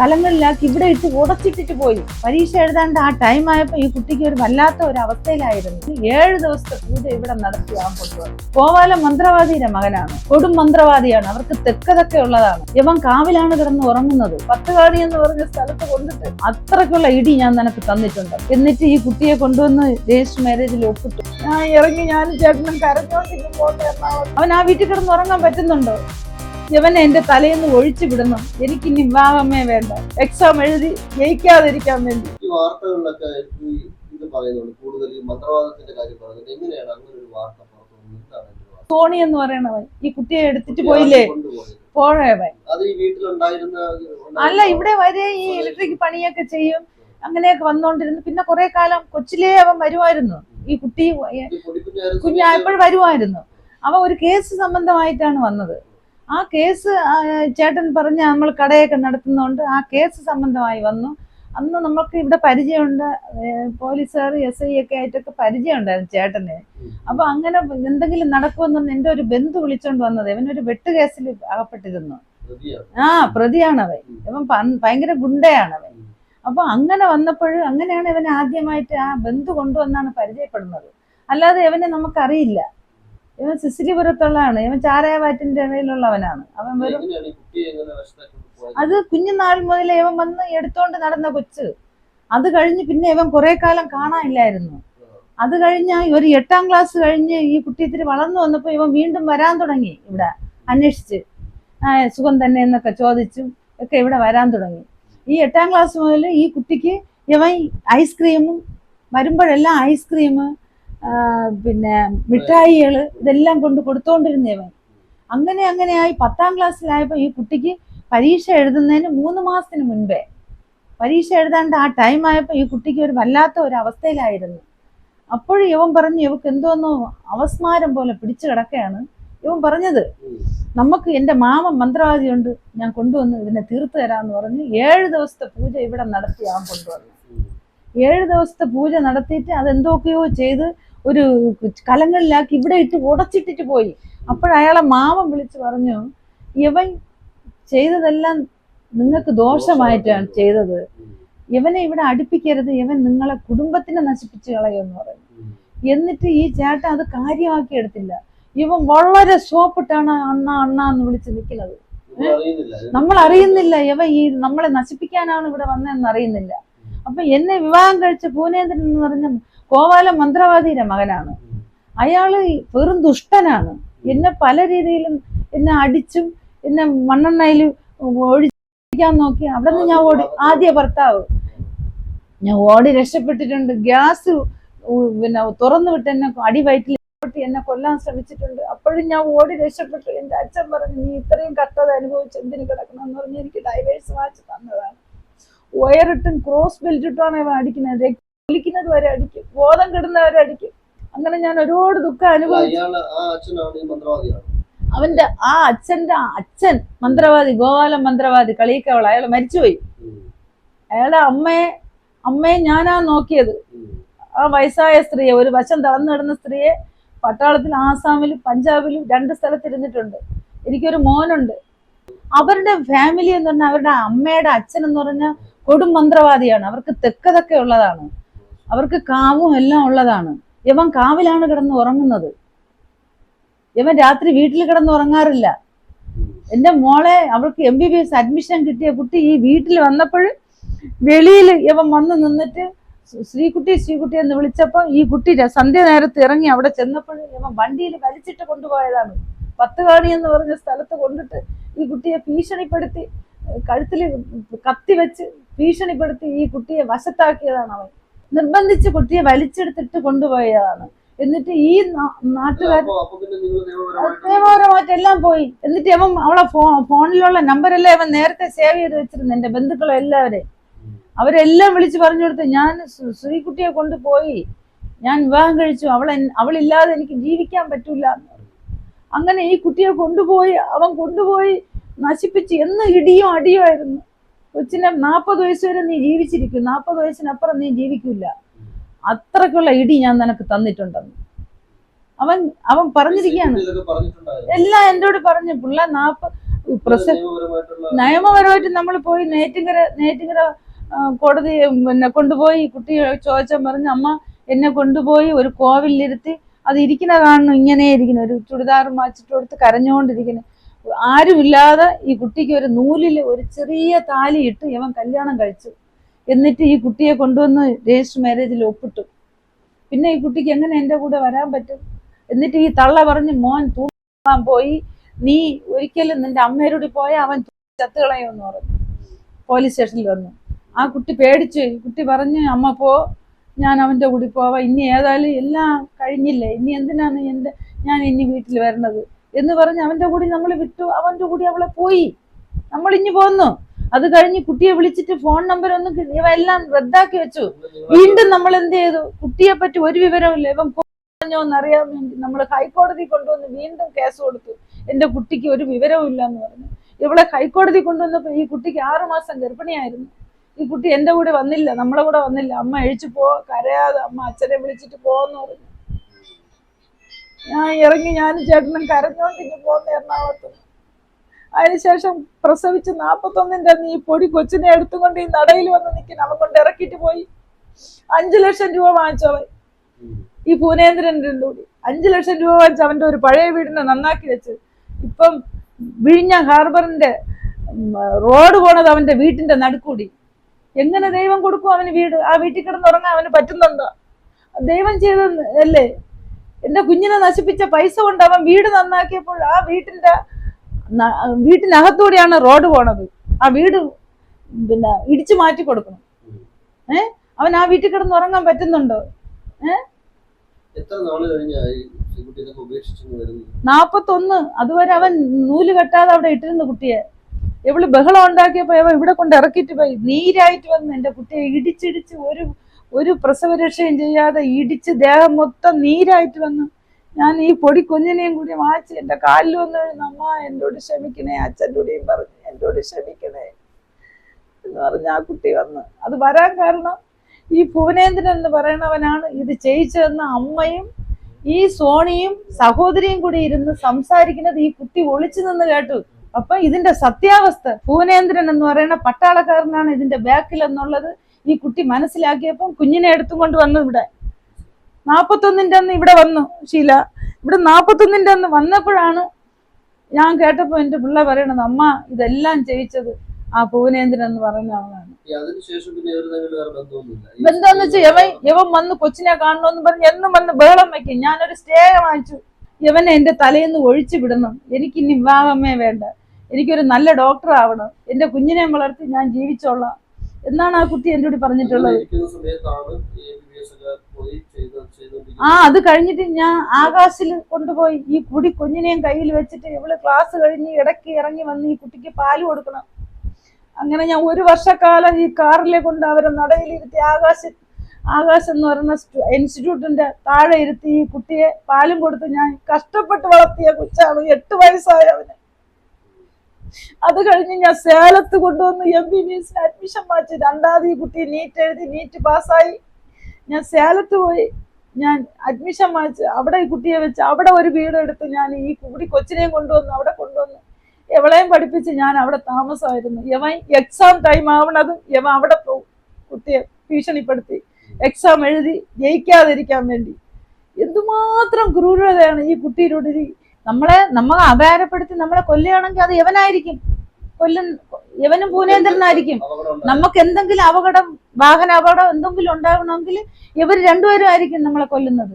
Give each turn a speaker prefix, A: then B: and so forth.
A: കലങ്ങളിലാക്കി ഇവിടെ ഇട്ട് ഉടച്ചിട്ടിട്ട് പോയി. പരീക്ഷ എഴുതാണ്ട് ആ ടൈം ആയപ്പോ ഈ കുട്ടിക്ക് ഒരു വല്ലാത്ത ഒരു അവസ്ഥയിലായിരുന്നു. ഏഴ് ദിവസത്തെ പൂജ ഇവിടെ നടത്തി ആ കൊണ്ടുവന്നു. കോവാല മന്ത്രവാദിയുടെ മകനാണ്. കൊടും മന്ത്രവാദിയാണ്. അവർക്ക് തെക്കതൊക്കെ ഉള്ളതാണ്. ഇവൻ കാവിലാണ് കിടന്ന് ഉറങ്ങുന്നത്. പത്തുകാടി എന്ന് പറഞ്ഞ സ്ഥലത്ത് കൊണ്ടിട്ട് അത്രക്കുള്ള ഇടി ഞാൻ നിനക്ക് തന്നിട്ടുണ്ട്. എന്നിട്ട് ഈ കുട്ടിയെ കൊണ്ടുവന്ന് രജിസ്റ്റർ മാരേജിൽ ഒപ്പിട്ടു. ഞാൻ ഇറങ്ങി ഞാനും ചേട്ടനും കരഞ്ഞോണ്ടിരിക്കുമ്പോൾ അവൻ ആ വീട്ടിൽ കിടന്ന് ഉറങ്ങാൻ പറ്റുന്നുണ്ടോ? ഇവനെ എന്റെ തലേന്ന് ഒഴിച്ചു വിടണം. എനിക്ക് ഇനി വിവാഹമേ വേണ്ട. എക്സാം എഴുതി ജയിക്കാതിരിക്കാൻ വേണ്ടി.
B: ഈ വാർത്തകളിലൊക്കെ ഈ ഇത് പറയുന്നുണ്ട് കൂടുതൽ ഈ മന്ത്രവാദത്തിന്റെ കാര്യം എങ്ങനെയാണ് അങ്ങനെ ഒരു വാർത്ത പുറത്തു വന്നത്? എന്താണ് ഇതിന്റെ വാർത്ത?
A: സോണി എന്ന് പറയണവൻ ഈ കുട്ടിയെ എടുത്തിട്ട് പോയില്ലേ?
B: കൊണ്ടുപോയത്.
A: പോഴവൻ
B: അത് ഈ വീട്ടിലുണ്ടായിരുന്ന
A: അല്ല ഇവിടെ വരെ ഈ ഇലക്ട്രിക് പണിയൊക്കെ ചെയ്യും. അങ്ങനെയൊക്കെ വന്നോണ്ടിരുന്നു. പിന്നെ കുറെ കാലം കൊച്ചിലേ അവൻ വരുമായിരുന്നു. ഈ കുട്ടി കുഞ്ഞായപ്പോൾ വരുമായിരുന്നു. അവ ഒരു കേസ് സംബന്ധമായിട്ടാണ് വന്നത്. ആ കേസ് ചേട്ടൻ പറഞ്ഞ നമ്മൾ കടയൊക്കെ നടത്തുന്നതുകൊണ്ട് ആ കേസ് സംബന്ധമായി വന്നു. അന്ന് നമ്മൾക്ക് ഇവിടെ പരിചയമുണ്ട്. പോലീസുകാർ എസ് ഐ ഒക്കെ ആയിട്ടൊക്കെ പരിചയമുണ്ടായിരുന്നു ചേട്ടന്. അപ്പൊ അങ്ങനെ എന്തെങ്കിലും നടക്കുമെന്ന് പറഞ്ഞ് എന്റെ ഒരു ബന്ധു വിളിച്ചോണ്ട് വന്നത്. ഇവനൊരു വെട്ടുകേസിൽ അകപ്പെട്ടിരുന്നു. ആ പ്രതിയാണവൻ. ഇവൻ ഭയങ്കര ഗുണ്ടയാണവൻ. അപ്പൊ അങ്ങനെ വന്നപ്പോൾ അങ്ങനെയാണ് ഇവൻ ആദ്യമായിട്ട് ആ ബന്ധു കൊണ്ടുവന്നാണ് പരിചയപ്പെടുന്നത്. അല്ലാതെ ഇവനെ നമുക്കറിയില്ല. ഇവൻ സിസിലിപുരത്തുള്ളതാണ്. ഇവൻ ചാരായവാറ്റിന്റെ ഇടയിലുള്ളവനാണ്. അവൻ
B: പോയത്?
A: അത് കുഞ്ഞുനാൾ മുതലേ ഇവൻ വന്ന് എടുത്തോണ്ട് നടന്ന കൊച്ച്. അത് കഴിഞ്ഞ് പിന്നെ ഇവൻ കുറെ കാലം കാണാനില്ലായിരുന്നു. അത് കഴിഞ്ഞ ഒരു എട്ടാം ക്ലാസ് കഴിഞ്ഞ് ഈ കുട്ടി ഇത്തിരി വളർന്നു വന്നപ്പോൾ ഇവൻ വീണ്ടും വരാൻ തുടങ്ങി ഇവിടെ അന്വേഷിച്ച്. സുഖം തന്നെ എന്നൊക്കെ ചോദിച്ചും ഒക്കെ ഇവിടെ വരാൻ തുടങ്ങി. ഈ എട്ടാം ക്ലാസ് മുതൽ ഈ കുട്ടിക്ക് ഇവൻ ഐസ്ക്രീമും വരുമ്പോഴെല്ലാം ഐസ്ക്രീം പിന്നെ മിഠായികൾ ഇതെല്ലാം കൊണ്ട് കൊടുത്തോണ്ടിരുന്ന അങ്ങനെ അങ്ങനെ ആയി പത്താം ക്ലാസ്സിലായപ്പോൾ ഈ കുട്ടിക്ക് പരീക്ഷ എഴുതുന്നതിന് മൂന്ന് മാസത്തിന് മുൻപേ. പരീക്ഷ എഴുതാണ്ട് ആ ടൈം ആയപ്പോൾ ഈ കുട്ടിക്ക് ഒരു വല്ലാത്ത ഒരു അവസ്ഥയിലായിരുന്നു. അപ്പോഴും ഇവൻ പറഞ്ഞു ഇവക്ക് എന്തോന്നോ അവസ്മാരം പോലെ പിടിച്ചു കിടക്കുകയാണ് ഇവൻ പറഞ്ഞത് നമുക്ക് എന്റെ മാമൻ മന്ത്രവാദിയുണ്ട് ഞാൻ കൊണ്ടുവന്ന് ഇതിനെ തീർത്തു തരാമെന്ന് പറഞ്ഞ് ഏഴ് ദിവസത്തെ പൂജ ഇവിടെ നടത്തി അവൻ കൊണ്ടുവന്നു. ഏഴ് ദിവസത്തെ പൂജ നടത്തിയിട്ട് അതെന്തൊക്കെയോ ചെയ്ത് ഒരു കലങ്ങളിലാക്കി ഇവിടെ ഇട്ട് ഉടച്ചിട്ടിട്ട് പോയി. അപ്പോഴയാളെ മാമൻ വിളിച്ച് പറഞ്ഞു ഇവൻ ചെയ്തതെല്ലാം നിങ്ങൾക്ക് ദോഷമായിട്ടാണ് ചെയ്തത്. ഇവനെ ഇവിടെ അടുപ്പിക്കരുത്. ഇവൻ നിങ്ങളെ കുടുംബത്തിനെ നശിപ്പിച്ച് കളയുമെന്ന് പറഞ്ഞു. എന്നിട്ട് ഈ ചേട്ടൻ അത് കാര്യമാക്കി എടുത്തില്ല. ഇവൻ വളരെ സോപ്പിട്ടാണ് അണ്ണ അണ്ണ എന്ന് വിളിച്ച് നിൽക്കുന്നത്. നമ്മൾ അറിയുന്നില്ല. ഇവ ഈ നമ്മളെ നശിപ്പിക്കാനാണ് ഇവിടെ വന്നതെന്ന് അറിയുന്നില്ല. അപ്പൊ എന്നെ വിവാഹം കഴിച്ച പൂനേന്ദ്രൻ എന്ന് പറഞ്ഞ കോവാല മന്ത്രവാദിയുടെ മകനാണ്. അയാൾ വെറും ദുഷ്ടനാണ്. എന്നെ പല രീതിയിലും എന്നെ അടിച്ചും എന്നെ മണ്ണെണ്ണയിൽ ഒഴിക്കാൻ നോക്കി. അവിടെ നിന്ന് ഞാൻ ഓടി ആദ്യ ഭർത്താവ്. ഞാൻ ഓടി രക്ഷപ്പെട്ടിട്ടുണ്ട്. ഗ്യാസ് പിന്നെ തുറന്നു വിട്ട് എന്നെ അടി വയറ്റിൽ പൊട്ടി എന്നെ കൊല്ലാൻ ശ്രമിച്ചിട്ടുണ്ട്. അപ്പോഴും ഞാൻ ഓടി രക്ഷപ്പെട്ടു. എന്റെ അച്ഛൻ പറഞ്ഞു നീ ഇത്രയും കഷ്ടത അനുഭവിച്ച് എന്തിനു കിടക്കണം? എന്ന് പറഞ്ഞ്. എനിക്ക് ഡൈവേഴ്സ് വാച്ച് തന്നതാണ്. വയറിട്ടും ക്രോസ് ബെൽറ്റ് ഇട്ടാണ് അടിക്കുന്നത്. രക്തം ഒലിക്കുന്നത് വരെ അടിക്കും. ബോധം കിടുന്നവരെ അടിക്കും. അങ്ങനെ ഞാൻ ഒരുപാട് ദുഃഖം അനുഭവിച്ചു. അവന്റെ ആ അച്ഛന്റെ അച്ഛൻ മന്ത്രവാദി ഗോപാലൻ മന്ത്രവാദി കളിയിക്കവൾ അയാൾ മരിച്ചുപോയി.
B: അയാളെ
A: അയാളുടെ അമ്മയെ അമ്മയെ ഞാനാ നോക്കിയത്. ആ വയസ്സായ സ്ത്രീയെ ഒരു വശം തളർന്നു കിടന്ന സ്ത്രീയെ പട്ടാളത്തിൽ ആസാമിലും പഞ്ചാബിലും രണ്ട് സ്ഥലത്ത് ഇരുന്നിട്ടുണ്ട് എനിക്കൊരു മോനുണ്ട്. അവരുടെ ഫാമിലി എന്ന് പറഞ്ഞാൽ അവരുടെ അമ്മയുടെ അച്ഛൻ എന്ന് പറഞ്ഞാൽ കൊടും മന്ത്രവാദിയാണ്. അവർക്ക് തെക്കതൊക്കെ ഉള്ളതാണ്. അവർക്ക് കാവും എല്ലാം ഉള്ളതാണ്. യവൻ കാവിലാണ് കിടന്ന് ഉറങ്ങുന്നത്. യവൻ രാത്രി വീട്ടിൽ കിടന്ന് ഉറങ്ങാറില്ല. എന്റെ മോളെ അവൾക്ക് M B B S admission കിട്ടിയ കുട്ടി ഈ വീട്ടിൽ വന്നപ്പോൾ വെളിയിൽ ഇവൻ വന്ന് നിന്നിട്ട് ശ്രീകുട്ടി ശ്രീകുട്ടി എന്ന് വിളിച്ചപ്പോൾ ഈ കുട്ടി സന്ധ്യ നേരത്ത് ഇറങ്ങി അവിടെ ചെന്നപ്പോൾ ഇവൻ വണ്ടിയിൽ വലിച്ചിട്ട് കൊണ്ടുപോയതാണ്. പത്തുകാണി എന്ന് പറഞ്ഞ സ്ഥലത്ത് കൊണ്ടിട്ട് ഈ കുട്ടിയെ ഭീഷണിപ്പെടുത്തി കഴുത്തിൽ കത്തി വെച്ച് ഭീഷണിപ്പെടുത്തി ഈ കുട്ടിയെ വശത്താക്കിയതാണ് അവൻ. നിർബന്ധിച്ച് കുട്ടിയെ വലിച്ചെടുത്തിട്ട് കൊണ്ടുപോയതാണ്. എന്നിട്ട് ഈ നാട്ടുകാർ
B: നിയമപരമായിട്ട്
A: എല്ലാം പോയി. എന്നിട്ട് അവൻ അവളെ ഫോണിലുള്ള നമ്പറെല്ലാം അവൻ നേരത്തെ സേവ് ചെയ്ത് വെച്ചിരുന്നു എന്റെ ബന്ധുക്കളെ എല്ലാവരെയും. അവരെല്ലാം വിളിച്ചു പറഞ്ഞു കൊടുത്ത് ഞാൻ ശ്രീ- ശ്രീകുട്ടിയെ കൊണ്ടുപോയി. ഞാൻ വിവാഹം കഴിച്ചു. അവളെ അവളില്ലാതെ എനിക്ക് ജീവിക്കാൻ പറ്റൂല. അങ്ങനെ ഈ കുട്ടിയെ കൊണ്ടുപോയി അവൻ കൊണ്ടുപോയി നശിപ്പിച്ച് എന്ന് അടിയോ അടിയുമായിരുന്നു കൊച്ചിനെ നാൽപ്പത് വയസ്സ് വരെ നീ ജീവിച്ചിരിക്കും. നാൽപ്പത് വയസ്സിനപ്പുറം നീ ജീവിക്കില്ല അത്രക്കുള്ള ഇടി ഞാൻ നിനക്ക് തന്നിട്ടുണ്ടെന്ന്. അവൻ അവൻ പറഞ്ഞിരിക്കുകയാണ്. എല്ലാം എന്നോട് പറഞ്ഞു. പിള്ള നാപ്പ പ്രസ നിയമപരമായിട്ട് നമ്മൾ പോയി നേറ്റിങ്കര നേറ്റിങ്കര ആ, കോടതി പിന്നെ കൊണ്ടുപോയി കുട്ടി ചോദിച്ചാൽ പറഞ്ഞു അമ്മ എന്നെ കൊണ്ടുപോയി ഒരു കോവിലിരുത്തി അത് ഇരിക്കുന്ന കാണുന്നു ഇങ്ങനെ ഇരിക്കുന്നു ഒരു ചുടിദാർ മാച്ചിട്ട് കൊടുത്ത് കരഞ്ഞുകൊണ്ടിരിക്കുന്നു. ആരുമില്ലാതെ ഈ കുട്ടിക്ക് ഒരു നൂലിൽ ഒരു ചെറിയ താലി ഇട്ട് ഇവൻ കല്യാണം കഴിച്ചു. എന്നിട്ട് ഈ കുട്ടിയെ കൊണ്ടുവന്ന് രജിസ്റ്റർ മാരേജിൽ ഒപ്പിട്ടു. പിന്നെ ഈ കുട്ടിക്ക് എങ്ങനെ എന്റെ കൂടെ വരാൻ പറ്റും? എന്നിട്ട് ഈ തള്ള പറഞ്ഞ് മോൻ തൂങ്ങാൻ പോയി. നീ ഒരിക്കലും നിന്റെ അമ്മയോട് പോയ അവൻ ചത്തുകളയുമെന്ന് പറഞ്ഞു. പോലീസ് സ്റ്റേഷനിൽ വന്നു. ആ കുട്ടി പേടിച്ചു. ഈ കുട്ടി പറഞ്ഞ് അമ്മ പോ. ഞാൻ അവന്റെ കൂടി പോവാം. ഇനി ഏതായാലും എല്ലാം കഴിഞ്ഞില്ലേ? ഇനി എന്തിനാണ് എന്റെ ഞാൻ ഇനി വീട്ടിൽ വരണത്? എന്ന് പറഞ്ഞ് അവന്റെ കൂടി നമ്മൾ വിട്ടു. അവന്റെ കൂടി അവളെ പോയി. നമ്മൾ ഇനി പോന്നു. അത് കഴിഞ്ഞ് കുട്ടിയെ വിളിച്ചിട്ട് ഫോൺ നമ്പർ ഒന്നും ഇവ എല്ലാം റദ്ദാക്കി വെച്ചു. വീണ്ടും നമ്മൾ എന്ത് ചെയ്തു? കുട്ടിയെ പറ്റി ഒരു വിവരമില്ല ഇവൻ പറഞ്ഞോന്ന് അറിയാൻ വേണ്ടി നമ്മൾ ഹൈക്കോടതി കൊണ്ടുവന്ന് വീണ്ടും കേസ് കൊടുത്തു. എന്റെ കുട്ടിക്ക് ഒരു വിവരവും ഇല്ല എന്ന് പറഞ്ഞു. ഇവളെ ഹൈക്കോടതി കൊണ്ടുവന്നപ്പോൾ ഈ കുട്ടിക്ക് ആറു മാസം ഗർഭിണിയായിരുന്നു. ഈ കുട്ടി എന്റെ കൂടെ വന്നില്ല നമ്മളെ കൂടെ വന്നില്ല. അമ്മ എഴിച്ചു പോ കരയാതെ അമ്മ അച്ഛനെ വിളിച്ചിട്ട് പോന്ന് പറഞ്ഞു. ഞാൻ ഇറങ്ങി ഞാൻ ചേട്ടനും കരഞ്ഞോണ്ടിങ്ങ് പോകുന്ന എറണാകുളത്ത്. അതിനുശേഷം പ്രസവിച്ച് നാപ്പത്തൊന്നിന്റെ ഈ പൊടി കൊച്ചിനെ എടുത്തുകൊണ്ട് ഈ നടയിൽ വന്ന് നിൽക്കുന്ന അവൻ കൊണ്ട് ഇറക്കിയിട്ട് പോയി. അഞ്ചു ലക്ഷം രൂപ വാങ്ങിച്ചവൻ ഈ പൂനേന്ദ്രന്റെ കൂടി. അഞ്ചു ലക്ഷം രൂപ വാങ്ങിച്ച് അവന്റെ ഒരു പഴയ വീടിനെ നന്നാക്കി വെച്ച്. ഇപ്പം വിഴിഞ്ഞ ഹാർബറിന്റെ റോഡ് പോണത് അവന്റെ വീട്ടിന്റെ നടുക്കൂടി. എങ്ങനെ ദൈവം കൊടുക്കും അവന് വീട്? ആ വീട്ടിൽ കിടന്നുറങ്ങാൻ അവന് പറ്റുന്നുണ്ടോ? ദൈവം ചെയ്ത എന്റെ കുഞ്ഞിനെ നശിപ്പിച്ച പൈസ കൊണ്ട് അവൻ വീട് നന്നാക്കിയപ്പോൾ ആ വീട്ടിന്റെ വീട്ടിനകത്തൂടെയാണ് റോഡ് പോണത്. ആ വീട് പിന്നെ ഇടിച്ചു മാറ്റി കൊടുക്കണം. ഏ? അവൻ ആ വീട്ടിൽ കിടന്ന് ഉറങ്ങാൻ പറ്റുന്നുണ്ടോ? നാപ്പത്തൊന്ന്. അതുവരെ അവൻ നൂൽ കെട്ടാതെ അവിടെ ഇട്ടിരുന്നു കുട്ടിയെ. എവൾ ബഹളം ഉണ്ടാക്കിയപ്പോ അവൻ ഇവിടെ കൊണ്ട് ഇറക്കിയിട്ട് പോയി. നീരായിട്ട് വന്ന് എന്റെ കുട്ടിയെ ഇടിച്ചിടിച്ച് ഒരു ഒരു പ്രസവരക്ഷയും ചെയ്യാതെ ഇടിച്ച് ദേഹം മൊത്തം നീരായിട്ട് വന്നു ഞാൻ ഈ പൊടി കുഞ്ഞിനെയും കൂടി വാങ്ങിച്ച് എന്റെ കാലിൽ വന്ന് വീഴുന്നു. അമ്മ എന്നോട് ക്ഷമിക്കണേ അച്ഛന്റെ കൂടെയും പറഞ്ഞു എന്നോട് ക്ഷമിക്കണേ എന്ന് പറഞ്ഞ് ആ കുട്ടി വന്ന് അത് വരാൻ കാരണം ഈ ഭുവനേന്ദ്രൻ എന്ന് പറയണവനാണ് ഇത് ചെയ്യിച്ചതെന്ന് അമ്മയും ഈ സോണിയും സഹോദരിയും കൂടി ഇരുന്ന് സംസാരിക്കുന്നത് ഈ കുട്ടി ഒളിച്ചു നിന്ന് കേട്ടു അപ്പൊ ഇതിന്റെ സത്യാവസ്ഥ ഭുവനേന്ദ്രൻ എന്ന് പറയുന്ന പട്ടാളക്കാരനാണ് ഇതിന്റെ ബാക്കിൽ എന്നുള്ളത് ഈ കുട്ടി മനസ്സിലാക്കിയപ്പം കുഞ്ഞിനെ എടുത്തും കൊണ്ട് വന്നു ഇവിടെ. നാപ്പത്തൊന്നിന്റെ അന്ന് ഇവിടെ വന്നു ഷീല. ഇവിടെ നാപ്പത്തൊന്നിന്റെ അന്ന് വന്നപ്പോഴാണ് ഞാൻ കേട്ടപ്പോ എന്റെ പിള്ള പറയണത് അമ്മ ഇതെല്ലാം ചെയ്യിച്ചത് ആ ഭുവനേന്ദ്രൻ എന്ന് പറയുന്ന ആളാണ്. ബന്ധമെന്ന് വെച്ചാൽ യവൻ യവൻ വന്ന് കൊച്ചിനെ കാണണമെന്ന് പറഞ്ഞ് എന്നും വന്ന് ബഹളം വെക്കും. ഞാനൊരു സ്റ്റേ വാങ്ങിച്ചു. യവനെ എന്റെ തലേന്ന് ഒഴിച്ചു വിടണം. എനിക്ക് ഇനി വിവാഹമേ വേണ്ട. എനിക്കൊരു നല്ല ഡോക്ടർ ആവണം എന്റെ കുഞ്ഞിനെ വളർത്തി ഞാൻ ജീവിച്ചോളാം. എന്നാണ് ആ കുട്ടി എന്നോട് പറഞ്ഞിട്ടുള്ളത്? ആ അത് കഴിഞ്ഞിട്ട് ഞാൻ ആകാശിൽ കൊണ്ടുപോയി ഈ കുടി കുഞ്ഞിനെയും കയ്യിൽ വെച്ചിട്ട് ഇവൾ ക്ലാസ് കഴിഞ്ഞ് ഇടയ്ക്ക് ഇറങ്ങി വന്ന് ഈ കുട്ടിക്ക് പാൽ കൊടുക്കണം. അങ്ങനെ ഞാൻ ഒരു വർഷക്കാലം ഈ കാറിലെ കൊണ്ട് അവരെ നടയിലിരുത്തി ആകാശ ആകാശ് എന്ന് പറയുന്ന സ്റ്റു- ഇൻസ്റ്റിറ്റ്യൂട്ടിന്റെ താഴെ ഇരുത്തി ഈ കുട്ടിയെ പാലും കൊടുത്ത് ഞാൻ കഷ്ടപ്പെട്ട് വളർത്തിയ കൊച്ചാണ്. എട്ട് വയസ്സായവന് അത് കഴിഞ്ഞ് ഞാൻ സേലത്ത് കൊണ്ടുവന്ന് എം ബി ബി എസിന് അഡ്മിഷൻ മാറ്റി രണ്ടാമത് ഈ കുട്ടി നീറ്റ് എഴുതി നീറ്റ് പാസ്സായി. ഞാൻ സേലത്ത് പോയി. ഞാൻ അഡ്മിഷൻ വാങ്ങിച്ച് അവിടെ ഈ കുട്ടിയെ വെച്ച് അവിടെ ഒരു വീട് എടുത്ത് ഞാൻ ഈ കുടി കൊച്ചിനെയും കൊണ്ടുവന്നു അവിടെ കൊണ്ടുവന്നു. എവളെയും പഠിപ്പിച്ച് ഞാൻ അവിടെ താമസമായിരുന്നു. യവൻ എക്സാം ടൈം ആവണത് യവൻ അവിടെ പോകും കുട്ടിയെ ഭീഷണിപ്പെടുത്തി. എക്സാം എഴുതി ജയിക്കാതിരിക്കാൻ വേണ്ടി. എന്തുമാത്രം ക്രൂരതയാണ് ഈ കുട്ടിയിലൂടെ നമ്മളെ നമ്മൾ അപാരപ്പെടുത്തി നമ്മളെ കൊല്ലുകയാണെങ്കിൽ അത് യവനായിരിക്കും കൊല്ലും യവനും പൂനേന്ദ്രനായിരിക്കും നമുക്ക് എന്തെങ്കിലും അപകടം വാഹന അപകടം എന്തെങ്കിലും ഉണ്ടാകണമെങ്കിൽ ഇവർ രണ്ടുപേരും ആയിരിക്കും നമ്മളെ കൊല്ലുന്നത്.